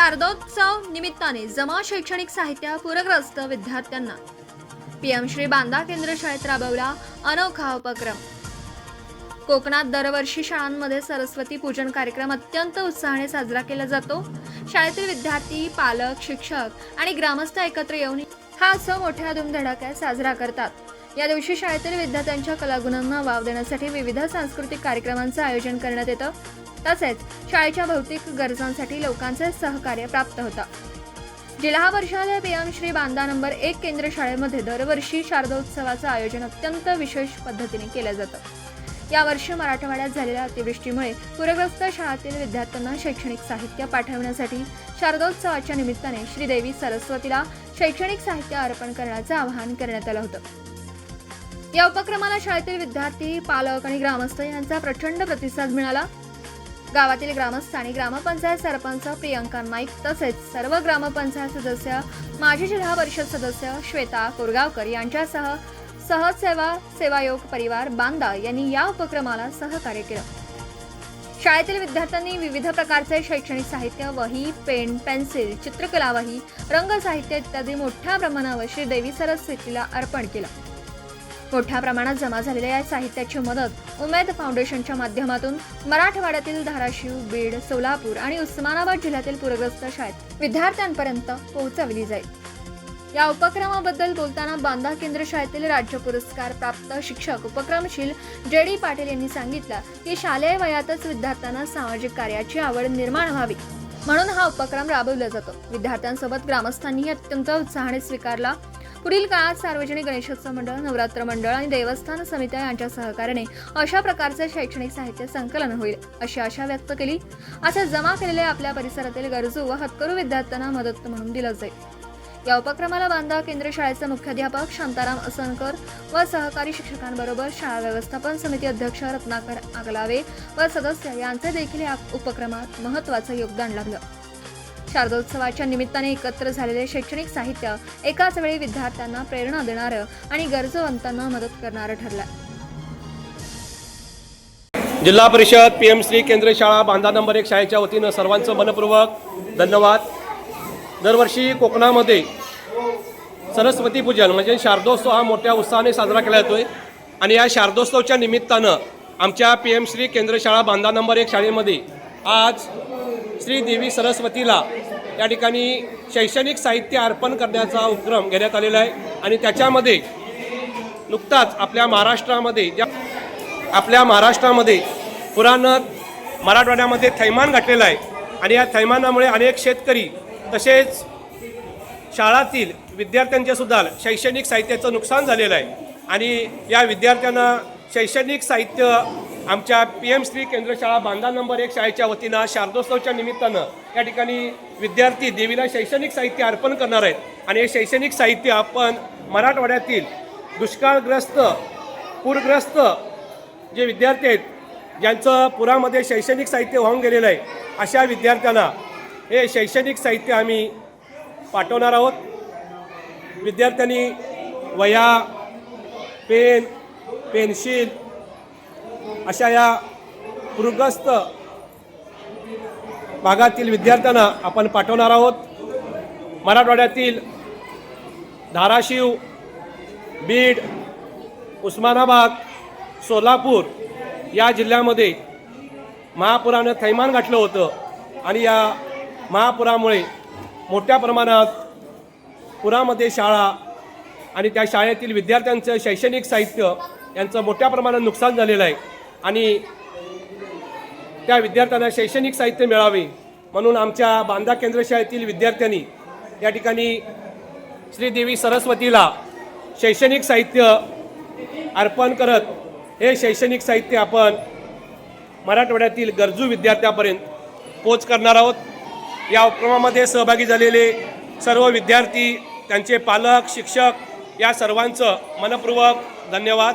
शारदोत्सव निमित्ताने जमा शैक्षणिक साहित्य पूरग्रस्त विद्यार्थ्यांना. पीएम श्री बांदा केंद्र शाळेत राबवला अनोखा उपक्रम. कोकणात दरवर्षी शाळांमध्ये सरस्वती पूजन कार्यक्रम अत्यंत उत्साहाने साजरा केला जातो. शाळेतील विद्यार्थी पालक शिक्षक आणि ग्रामस्थ एकत्र येऊन हा उत्सव मोठ्या धुमधडाक्यात साजरा करतात. या दिवशी शाळेतील विद्यार्थ्यांच्या कलागुणांना वाव देण्यासाठी विविध सांस्कृतिक कार्यक्रमांचं आयोजन करण्यात येतं. तसेच शाळेच्या भौतिक गरजांसाठी लोकांचे सहकार्य प्राप्त होतं. जिल्हा परिषद पीएम श्री बांदा नंबर एक केंद्र शाळेमध्ये दरवर्षी शारदोत्सवाचं आयोजन अत्यंत विशेष पद्धतीने केलं जातं. यावर्षी मराठवाड्यात झालेल्या अतिवृष्टीमुळे पूरग्रस्त शाळातील विद्यार्थ्यांना शैक्षणिक साहित्य पाठवण्यासाठी शारदोत्सवाच्या निमित्ताने श्रीदेवी सरस्वतीला शैक्षणिक साहित्य अर्पण करण्याचं आवाहन करण्यात आलं होतं. या उपक्रमाला शाळेतील विद्यार्थी पालक आणि ग्रामस्थ यांचा प्रचंड प्रतिसाद मिळाला. गावातील ग्रामस्थ आणि ग्रामपंचायत सरपंच प्रियंका नाईक तसेच सर्व ग्रामपंचायत सदस्य माजी जिल्हा परिषद सदस्य श्वेता कोरगावकर यांच्यासह सहसेवा सेवायोग परिवार बांदा यांनी या उपक्रमाला सहकार्य केलं. शाळेतील विद्यार्थ्यांनी विविध प्रकारचे शैक्षणिक साहित्य वही पेन पेन्सिल चित्रकला वही रंग साहित्य इत्यादी मोठ्या प्रमाणावर श्री देवी सरस्वतीला अर्पण केलं. मोठ्या प्रमाणात जमा झालेल्या या साहित्याची मदत उमेद फाउंडेशनच्या माध्यमातून मराठवाड्यातील धाराशिव बीड सोलापूर आणि उस्मानाबाद जिल्ह्यातील पूरग्रस्त शाळेत विद्यार्थ्यांपर्यंत पोहोचवली जाईल. या उपक्रमाबद्दल बोलताना बांदा केंद्र शाळेतील राज्य पुरस्कार प्राप्त शिक्षक उपक्रमशील जे डी पाटील यांनी सांगितलं की शालेय वयातच विद्यार्थ्यांना सामाजिक कार्याची आवड निर्माण व्हावी. म्हणून हा उपक्रम राबवला जातो. विद्यार्थ्यांसोबत ग्रामस्थांनीही अत्यंत उत्साहाने स्वीकारला. पुढील काळात सार्वजनिक गणेशोत्सव मंडळ नवरात्र मंडळ आणि देवस्थान समित्या यांच्या सहकार्याने अशा प्रकारचे शैक्षणिक साहित्य संकलन होईल अशी आशा व्यक्त केली. असे जमा केलेले आपल्या परिसरातील गरजू व हतकरू विद्यार्थ्यांना मदत म्हणून दिलं जाईल. या उपक्रमाला बांधा केंद्र शाळेचे मुख्याध्यापक शांताराम असनकर व सहकारी शिक्षकांबरोबर शाळा व्यवस्थापन समिती अध्यक्ष रत्नाकर आगलावे व सदस्य यांचे देखील या उपक्रमात महत्वाचं योगदान लाभलं शारदोत्सवाच्या निमित्ताने एकत्र झालेले शैक्षणिक साहित्य एकाच वेळी विद्यार्थ्यांना प्रेरणा देणारं आणि गरजवंतांना मदत करणारं ठरलं जिल्हा परिषद पी एम श्री केंद्रीय शाळा बांधा नंबर एक शाळेच्या वतीनं सर्वांचं मनपूर्वक धन्यवाद. दरवर्षी कोकणामध्ये सरस्वती पूजन म्हणजे शारदोत्सव हा मोठ्या उत्साहाने साजरा केला जातो आहे आणि या शारदोत्सवच्या निमित्तानं आमच्या पी एम श्री केंद्र शाळा बांधा नंबर एक शाळेमध्ये आज श्रीदेवी सरस्वतीला या ठिकाणी शैक्षणिक साहित्य अर्पण करण्याचा उपक्रम घेण्यात आलेला आहे. आणि त्याच्यामध्ये नुकताच आपल्या महाराष्ट्रामध्ये ज्या आपल्या महाराष्ट्रामध्ये पुराण मराठवाड्यामध्ये थैमान घातलेलं आहे. आणि या थैमानामुळे अनेक शेतकरी तसेच शाळातील विद्यार्थ्यांचे सुद्धा शैक्षणिक साहित्याचं नुकसान झालेलं आहे. आणि या विद्यार्थ्यांना शैक्षणिक साहित्य आमच्या पी एम श्री केंद्रशाळा बांधा नंबर एक शाळेच्या वतीनं शारदोत्सवच्या निमित्तानं या ठिकाणी विद्यार्थी देवीला शैक्षणिक साहित्य अर्पण करणार आहेत. आणि हे शैक्षणिक साहित्य आपण मराठवाड्यातील दुष्काळग्रस्त पूरग्रस्त जे विद्यार्थी आहेत ज्यांचं पुरामध्ये शैक्षणिक साहित्य वाहून गेलेलं आहे अशा विद्यार्थ्यांना हे शैक्षणिक साहित्य आम्ही पाठवणार आहोत. विद्यार्थ्यांनी वह्या पेन पेन्सिल अशा या पूरग्रस्त भागातील विद्यार्थ्यांना आपण पाठवणार आहोत. मराठवाड्यातील धाराशिव बीड उस्मानाबाद सोलापूर या जिल्ह्यामध्ये महापुरानं थैमान गाठलं होतं आणि या महापुरामुळे मोठ्या प्रमाणात पुरामध्ये शाळा आणि त्या शाळेतील विद्यार्थ्यांचं शैक्षणिक साहित्य यांचं मोठ्या प्रमाणात नुकसान झालेलं आहे. आणि त्या विद्यार्थ्यांना शैक्षणिक साहित्य मिळावे म्हणून आमच्या बांधा केंद्र शाळेतील विद्यार्थ्यांनी या ठिकाणी श्रीदेवी सरस्वतीला शैक्षणिक साहित्य अर्पण करत हे शैक्षणिक साहित्य आपण मराठवाड्यातील गरजू विद्यार्थ्यापर्यंत पोच करणार आहोत. या उपक्रमामध्ये सहभागी झालेले सर्व विद्यार्थी त्यांचे पालक शिक्षक या सर्वांचं मनपूर्वक धन्यवाद.